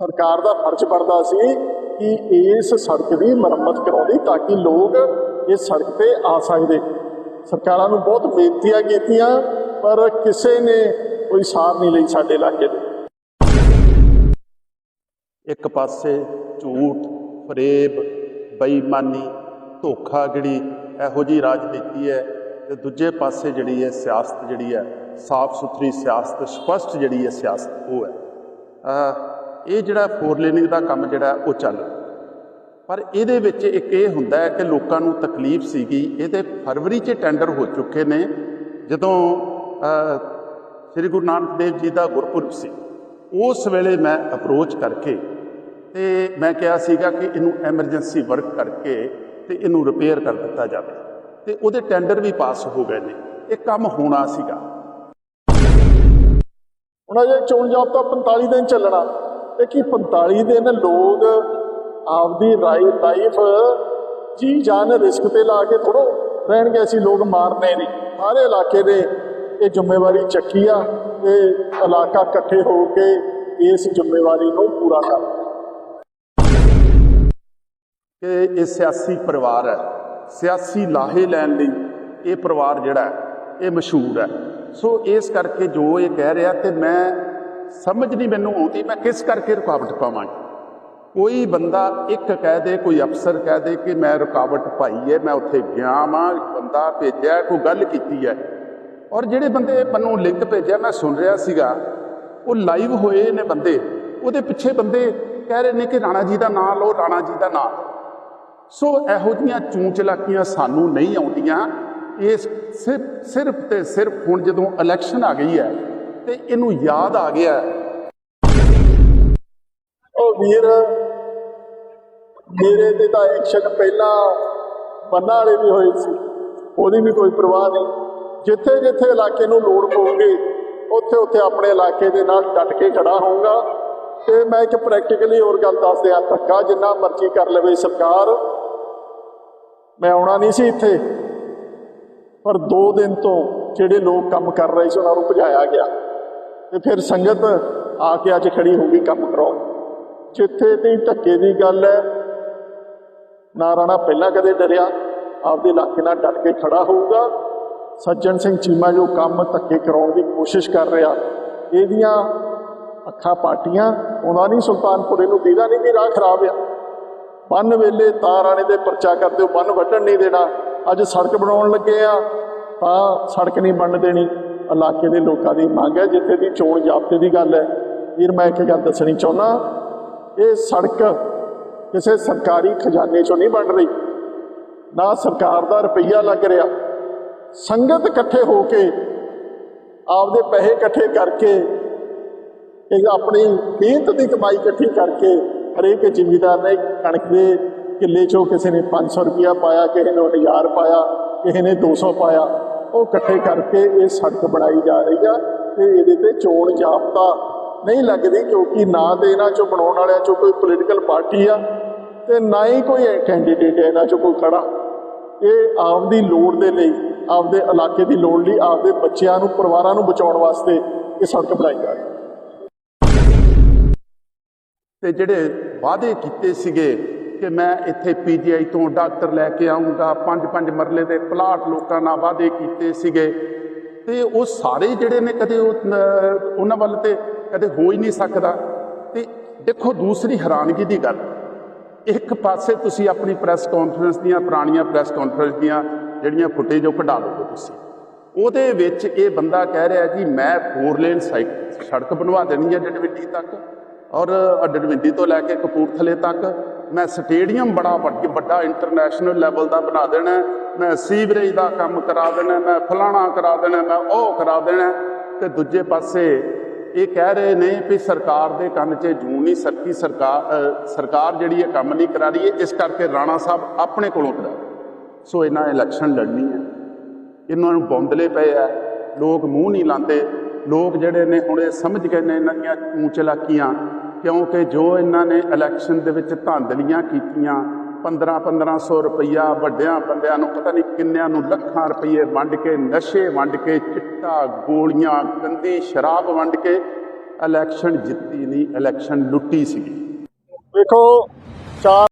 ਸਰਕਾਰ ਦਾ ਫਰਜ਼ ਬਣਦਾ ਸੀ ਕਿ ਇਸ ਸੜਕ ਦੀ ਮੁਰੰਮਤ ਕਰਾਉਣੀ ਤਾਂ ਕਿ ਲੋਕ ਇਸ ਸੜਕ ਤੇ ਆ ਸਕਦੇ। ਸਰਕਾਰਾਂ ਨੂੰ ਬਹੁਤ ਬੇਨਤੀਆਂ ਕੀਤੀਆਂ, ਪਰ ਕਿਸੇ ਨੇ ਕੋਈ ਸਾਰ ਨਹੀਂ ਲਈ ਸਾਡੇ ਇਲਾਕੇ ਦੇ। ਇੱਕ ਪਾਸੇ ਝੂਠ, ਫਰੇਬ, ਬੇਈਮਾਨੀ, ਧੋਖਾਗੜੀ ਇਹੋ ਜੀ ਰਾਜਨੀਤੀ ਹੈ ਤੇ ਦੂਜੇ ਪਾਸੇ ਜਿਹੜੀ ਹੈ ਸਿਆਸਤ ਜਿਹੜੀ ਹੈ ਸਾਫ਼ ਸੁਥਰੀ ਸਿਆਸਤ, ਸਪਸ਼ਟ ਜਿਹੜੀ ਹੈ ਸਿਆਸਤ ਉਹ ਹੈ। ਇਹ ਜਿਹੜਾ ਫੋਰ ਲੇਨਿੰਗ ਦਾ ਕੰਮ ਜਿਹੜਾ, ਉਹ ਚੱਲ ਪਰ ਇਹਦੇ ਵਿੱਚ ਇੱਕ ਇਹ ਹੁੰਦਾ ਹੈ ਕਿ ਲੋਕਾਂ ਨੂੰ ਤਕਲੀਫ ਸੀਗੀ ਇਹਦੇ ਫਰਵਰੀ 'ਚ ਟੈਂਡਰ ਹੋ ਚੁੱਕੇ ਨੇ, ਜਦੋਂ ਸ੍ਰੀ ਗੁਰੂ ਨਾਨਕ ਦੇਵ ਜੀ ਦਾ ਗੁਰਪੁਰਬ ਸੀ। ਉਸ ਵੇਲੇ ਮੈਂ ਅਪਰੋਚ ਕਰਕੇ ਤੇ ਮੈਂ ਕਿਹਾ ਸੀਗਾ ਕਿ ਇਹਨੂੰ ਐਮਰਜੈਂਸੀ ਵਰਕ ਕਰਕੇ ਤੇ ਇਹਨੂੰ ਰਿਪੇਅਰ ਕਰ ਦਿੱਤਾ ਜਾਵੇ। ਤੇ ਉਹਦੇ ਟੈਂਡਰ ਵੀ ਪਾਸ ਹੋ ਗਏ ਨੇ। ਇਹ ਕੰਮ ਹੋਣਾ ਸੀਗਾ। ਉਹਨਾਂ ਦੇ ਚੋਣ ਜਾਬਤਾ 45 ਦਿਨ ਚੱਲਣਾ। ਇਹ ਕੀ 45 ਦਿਨ ਲੋਕ ਆਪਦੀ ਰਾਈ ਲਾਈਫ ਜੀ ਜਾਨ ਰਿਸਕ ਤੇ ਲਾ ਕੇ ਥੋੜੋ ਰਹਿਣਗੇ, ਅਸੀਂ ਲੋਕ ਮਾਰਨੇ ਨਹੀਂ। ਸਾਰੇ ਇਲਾਕੇ ਦੇ ਇਹ ਜ਼ਿੰਮੇਵਾਰੀ ਚੱਕੀ ਆ, ਤੇ ਇਲਾਕਾ ਇਕੱਠੇ ਹੋ ਕੇ ਇਸ ਜ਼ਿੰਮੇਵਾਰੀ ਨੂੰ ਪੂਰਾ ਕਰ ਕਿ ਇਹ ਸਿਆਸੀ ਪਰਿਵਾਰ ਹੈ, ਸਿਆਸੀ ਲਾਹੇ ਲੈਣ ਲਈ ਇਹ ਪਰਿਵਾਰ ਜਿਹੜਾ ਇਹ ਮਸ਼ਹੂਰ ਹੈ। ਸੋ ਇਸ ਕਰਕੇ ਜੋ ਇਹ ਕਹਿ ਰਿਹਾ, ਤੇ ਮੈਂ ਸਮਝ ਨਹੀਂ ਮੈਨੂੰ ਆਉਂਦੀ, ਮੈਂ ਕਿਸ ਕਰਕੇ ਰੁਕਾਵਟ ਪਾਵਾਂਗੀ? ਕੋਈ ਬੰਦਾ ਇੱਕ ਕਹਿ ਦੇ, ਕੋਈ ਅਫਸਰ ਕਹਿ ਦੇ ਕਿ ਮੈਂ ਰੁਕਾਵਟ ਪਾਈ ਹੈ ਮੈਂ ਉੱਥੇ ਗਿਆ ਵਾਂ ਬੰਦਾ ਭੇਜਿਆ, ਕੋਈ ਗੱਲ ਕੀਤੀ ਹੈ ਔਰ ਜਿਹੜੇ ਬੰਦੇ ਮੈਨੂੰ ਲਿੰਕ ਭੇਜਿਆ, ਮੈਂ ਸੁਣ ਰਿਹਾ ਸੀਗਾ, ਉਹ ਲਾਈਵ ਹੋਏ ਨੇ ਬੰਦੇ। ਉਹਦੇ ਪਿੱਛੇ ਬੰਦੇ ਕਹਿ ਰਹੇ ਨੇ ਕਿ ਰਾਣਾ ਜੀ ਦਾ ਨਾਂ ਲਓ, ਰਾਣਾ ਜੀ ਦਾ ਨਾਂ। ਸੋ ਇਹੋ ਜੀਆਂ ਚੂਚਲਾਕੀਆਂ ਸਾਨੂੰ ਨਹੀਂ ਆਉਂਦੀਆਂ। ਇਸ ਸਿਰਫ ਸਿਰਫ ਤੇ ਸਿਰਫ ਹੁਣ ਜਦੋਂ ਇਲੈਕਸ਼ਨ ਆ ਗਈ ਹੈ ਤੇ ਇਹਨੂੰ ਯਾਦ ਆ ਗਿਆ ਉਹ ਵੀਰ, ਮੇਰੇ ਤੇ ਤਾਂ ਐਕਸ਼ਨ ਪਹਿਲਾਂ ਬੰਨਾ ਵਾਲੇ ਵੀ ਹੋਏ ਸੀ, ਉਹਦੀ ਵੀ ਕੋਈ ਪਰਵਾਹ ਨਹੀਂ। ਜਿੱਥੇ ਜਿੱਥੇ ਇਲਾਕੇ ਨੂੰ ਲੋੜ ਪਊਗੀ, ਉੱਥੇ ਉੱਥੇ ਆਪਣੇ ਇਲਾਕੇ ਦੇ ਨਾਲ ਡਟ ਕੇ ਖੜਾ ਹੋਊਗਾ। ਤੇ ਮੈਂ ਇੱਕ ਪ੍ਰੈਕਟੀਕਲੀ ਹੋਰ ਗੱਲ ਦੱਸ ਦਿਆਂ, ਧੱਕਾ ਜਿੰਨਾ ਮਰਜ਼ੀ ਕਰ ਲਵੇ ਸਰਕਾਰ। ਮੈਂ ਆਉਣਾ ਨਹੀਂ ਸੀ ਇੱਥੇ। ਪਰ 2 ਦਿਨ ਤੋਂ ਜਿਹੜੇ ਲੋਕ ਕੰਮ ਕਰ ਰਹੇ ਸੀ, ਉਹਨਾਂ ਨੂੰ ਭਜਾਇਆ ਗਿਆ। ਤੇ ਫਿਰ ਸੰਗਤ ਆ ਕੇ ਅੱਜ ਖੜੀ ਹੋ ਗਈ, ਕੰਮ ਕਰਾਉਣ ਜਿੱਥੇ ਤੇ ਧੱਕੇ ਦੀ ਗੱਲ ਹੈ, ਨਾ ਰਾਣਾ ਪਹਿਲਾਂ ਕਦੇ ਡਰਿਆ, ਆਪਦੇ ਇਲਾਕੇ ਨਾਲ ਡਟ ਕੇ ਖੜਾ ਹੋਊਗਾ। ਸੱਜਣ ਸਿੰਘ ਚੀਮਾ ਜੋ ਕੰਮ ਧੱਕੇ ਕਰਾਉਣ ਦੀ ਕੋਸ਼ਿਸ਼ ਕਰ ਰਿਹਾ, ਇਹਦੀਆਂ ਅੱਖਾਂ ਪਾਟੀਆਂ, ਉਹਨਾਂ ਨਹੀਂ ਸੁਲਤਾਨਪੁਰੇ ਨੂੰ ਦੀਦਾ ਨਹੀਂ ਵੀ ਰਾਹ ਖਰਾਬ ਆ। ਬੰਨ ਵੇਲੇ ਤਾਂ ਰਾਣੇ ਦੇ ਪਰਚਾ ਕਰਦੇ ਹੋ ਬੰਨ ਵੱਢਣ ਨਹੀਂ ਦੇਣਾ। ਅੱਜ ਸੜਕ ਬਣਾਉਣ ਲੱਗੇ ਆ, ਤਾਂ ਸੜਕ ਨਹੀਂ ਬਣਨ ਦੇਣੀ। ਇਲਾਕੇ ਦੇ ਲੋਕਾਂ ਦੀ ਮੰਗ ਹੈ, ਜਿੱਥੇ ਦੀ ਚੋਣ ਜਾਬਤੇ ਦੀ ਗੱਲ ਹੈ। ਵੀਰ, ਮੈਂ ਇੱਕ ਗੱਲ ਦੱਸਣੀ ਚਾਹੁੰਦਾ, ਇਹ ਸੜਕ ਕਿਸੇ ਸਰਕਾਰੀ ਖਜ਼ਾਨੇ ਚੋਂ ਨਹੀਂ ਬਣ ਰਹੀ ਨਾ ਸਰਕਾਰ ਦਾ ਰੁਪਈਆ ਲੱਗ ਰਿਹਾ। ਸੰਗਤ ਇਕੱਠੇ ਹੋ ਕੇ, ਆਪਦੇ ਪੈਸੇ ਇਕੱਠੇ ਕਰਕੇ ਇਹ ਆਪਣੀ ਮਿਹਨਤ ਦੀ ਕਮਾਈ ਇਕੱਠੀ ਕਰਕੇ ਹਰੇਕ ਜ਼ਿਮੀਦਾਰ ਨੇ ਕਣਕ ਦੇ ਕਿੱਲੇ ਚੋਂ ਕਿਸੇ ਨੇ 500 ਰੁਪਇਆ ਪਾਇਆ, ਕਿਸੇ ਨੇ 1000 ਪਾਇਆ, ਕਿਸੇ ਨੇ 200 ਪਾਇਆ। ਉਹ ਇਕੱਠੇ ਕਰਕੇ ਇਹ ਸੜਕ ਬਣਾਈ ਜਾ ਰਹੀ ਆ ਤੇ ਇਹਦੇ ਤੇ ਚੋਣ ਜਾਬਤਾ ਨਹੀਂ ਲੱਗਦੀ ਕਿਉਂਕਿ ਨਾ ਤੇ ਇਹਨਾਂ ਚੋਂ ਬਣਾਉਣ ਵਾਲਿਆਂ ਚੋਂ ਕੋਈ ਪੋਲੀਟੀਕਲ ਪਾਰਟੀ ਆ ਤੇ ਨਾ ਹੀ ਕੋਈ ਕੈਂਡੀਡੇਟ ਹੈ ਇਹਨਾਂ ਚੋਂ ਕੋਈ ਖੜਾ। ਇਹ ਆਪਦੀ ਲੋੜ ਦੇ ਲਈ, ਆਪਦੇ ਇਲਾਕੇ ਦੀ ਲੋੜ ਲਈ, ਆਪਦੇ ਬੱਚਿਆਂ ਨੂੰ, ਪਰਿਵਾਰਾਂ ਨੂੰ ਬਚਾਉਣ ਵਾਸਤੇ ਇਹ ਸੜਕ ਬਣਾਈ ਜਾ ਰਹੀ ਤੇ ਜਿਹੜੇ ਵਾਅਦੇ ਕੀਤੇ ਸੀਗੇ ਕਿ ਮੈਂ ਇੱਥੇ ਪੀਜੀਆਈ ਤੋਂ ਡਾਕਟਰ ਲੈ ਕੇ ਆਉਂਗਾ। ਪੰਜ ਪੰਜ ਮਰਲੇ ਦੇ ਪਲਾਟ ਲੋਕਾਂ ਨਾਲ ਵਾਅਦੇ ਕੀਤੇ ਸੀਗੇ। ਤੇ ਉਹ ਸਾਰੇ ਜਿਹੜੇ ਨੇ ਕਦੇ ਉਹਨਾਂ ਵੱਲ ਤੇ ਕਦੇ ਹੋ ਹੀ ਨਹੀਂ ਸਕਦਾ। ਤੇ ਦੇਖੋ, ਦੂਸਰੀ ਹੈਰਾਨਗੀ ਦੀ ਗੱਲ। ਇੱਕ ਪਾਸੇ ਤੁਸੀਂ ਆਪਣੀ ਪ੍ਰੈਸ ਕਾਨਫਰੰਸ ਦੀਆਂ, ਪੁਰਾਣੀਆਂ ਪ੍ਰੈਸ ਕਾਨਫਰੰਸ ਦੀਆਂ ਜਿਹੜੀਆਂ ਫੁਟੇਜ ਉਹ ਕਢਾ ਲਓਗੇ ਤੁਸੀਂ। ਉਹਦੇ ਵਿੱਚ ਇਹ ਬੰਦਾ ਕਹਿ ਰਿਹਾ ਜੀ, ਮੈਂ ਫੋਰ ਲੇਨ ਸਾਈਕ ਸੜਕ ਬਣਵਾ ਦੇਣੀ ਹੈ ਡਡਵਿੰਡੀ ਤੱਕ। ਔਰ ਡਡਵਿੰਡੀ ਤੋਂ ਲੈ ਕੇ ਕਪੂਰਥਲੇ ਤੱਕ। ਮੈਂ ਸਟੇਡੀਅਮ ਬੜਾ ਵੱਡ- ਵੱਡਾ ਇੰਟਰਨੈਸ਼ਨਲ ਲੈਵਲ ਦਾ ਬਣਾ ਦੇਣਾ, ਮੈਂ ਸੀਵਰੇਜ ਦਾ ਕੰਮ ਕਰਾ ਦੇਣਾ, ਮੈਂ ਫਲਾਣਾ ਕਰਾ ਦੇਣਾ, ਮੈਂ ਉਹ ਕਰਾ ਦੇਣਾ। ਹੈ। ਤੇ ਦੂਜੇ ਪਾਸੇ ਇਹ ਕਹਿ ਰਹੇ ਨੇ ਵੀ ਸਰਕਾਰ ਦੇ ਕੰਨ 'ਚ ਜੂੰ ਨਹੀਂ ਸਰਕੀ ਸਰਕਾਰ ਸਰਕਾਰ ਜਿਹੜੀ ਇਹ ਕੰਮ ਨਹੀਂ ਕਰਾ ਰਹੀ ਹੈ ਇਸ ਕਰਕੇ ਰਾਣਾ ਸਾਹਿਬ ਆਪਣੇ ਕੋਲੋਂ ਕਰਾ ਸੋ ਇਹਨਾਂ ਇਲੈਕਸ਼ਨ ਲੜਨੀ ਹੈ। ਇਹਨਾਂ ਨੂੰ ਬੌਂਦਲੇ ਪਏ ਆ। ਲੋਕ ਮੂੰਹ ਨਹੀਂ ਲਾਉਂਦੇ ਲੋਕ ਜਿਹੜੇ ਨੇ ਹੁਣ ਇਹ ਸਮਝ ਗਏ ਨੇ ਇਹਨਾਂ ਦੀਆਂ ਚੂੰ ਚਲਾਕੀਆਂ ਕਿਉਂਕਿ ਜੋ ਇਹਨਾਂ ਨੇ ਇਲੈਕਸ਼ਨ ਦੇ ਵਿੱਚ ਧਾਂਦਲੀਆਂ ਕੀਤੀਆਂ 15 1500 ਰੁਪਈਆ ਵੱਡਿਆਂ ਬੰਦਿਆਂ ਨੂੰ, ਪਤਾ ਨਹੀਂ ਕਿੰਨਿਆਂ ਨੂੰ ਲੱਖਾਂ ਰੁਪਏ ਵੰਡ ਕੇ, ਨਸ਼ੇ ਵੰਡ ਕੇ, ਚਿੱਟਾ, ਗੋਲੀਆਂ, ਗੰਦੀ ਸ਼ਰਾਬ ਵੰਡ ਕੇ ਇਲੈਕਸ਼ਨ ਜਿੱਤੀ ਨਹੀਂ ਇਲੈਕਸ਼ਨ ਲੁੱਟੀ ਸੀ ਵੇਖੋ, ਚਾਰ